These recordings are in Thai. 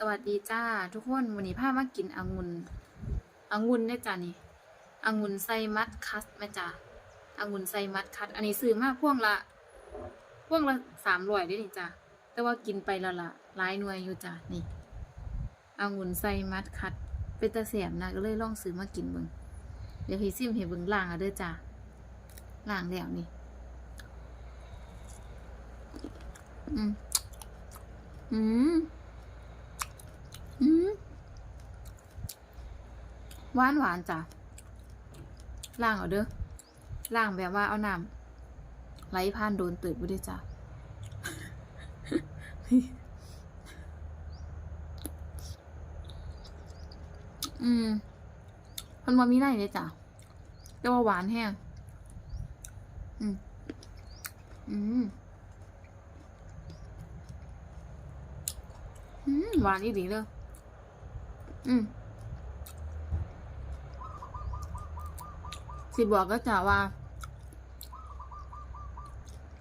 สวัสดีจ้า ทุกคนวันนี้พามากินองุ่นองุ่นเนี่ยจ้านี่องุ่นไซมัดคัสแม่จ้าองุ่นไซมัดคัสอันนี้ซื้อมาพ่วงละพ่วงละสามร้อยได้นี่จ้าแต่ว่ากินไปและละหลายหน่วยอยู่จ้านี่องุ่นไซมัดคัสเป็นตะเสียบนะก็เลยลองซื้อมากินเบิ่งเดี๋ยวพี่ซิมเห็นเบิ่งล่างอะเด้อจ้าล่างแล้วนี่ อืมอืม อืม หวานหวานจ้ะล่างเอาเด้อล่างแบบว่าเอาน้ำไหลผ่านโดนตืดไปด้วยจ้ะอืมมันว่ามีไหนเลยจ้ะแต่ว่าหวานแห้งอืม อืม อืม หวานอีดีเลยอืม สิบอกก็จะว่า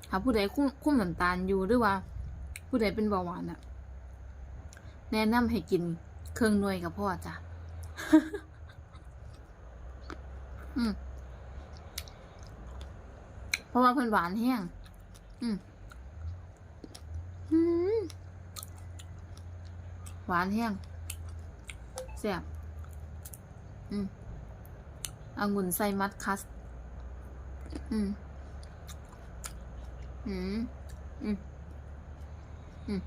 หาผู้ใดคุ้มคุ้มน้ำตาลอยู่หรือว่า ผู้ใดเป็นเบาหวานอะแนะนำให้กินเครื่องนวยกับพ่อจ้ะอืมเพราะว่าเพิ่นหวานแห้งอือืมหวานแห้งแซ่บอืม องุ่นไซมัดคัส อืม อืม อืม อืม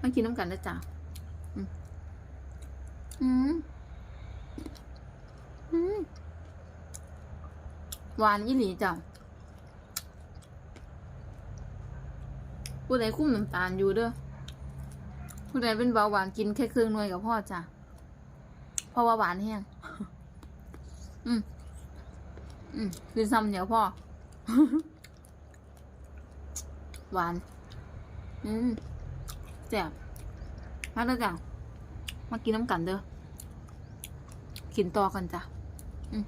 มากินน้ำกันนะจ๊ะอืม อืม อืม หวานยี่หลีจ้ะผู้ใดคุ้มน้ำตาลอยู่เด้อผู้ใดเป็นเบาหวานกินแค่เครื่องหน่วยกับพ่อจ้ะ เพราะว่าหวานแห้งอืมอืมคือซ้ำเดี๋ยวพ่อ หวาน อืมแจ่บมาเด้อจ้ะมากินน้ำกันเด้อกินต่อกันจ้ะ อืม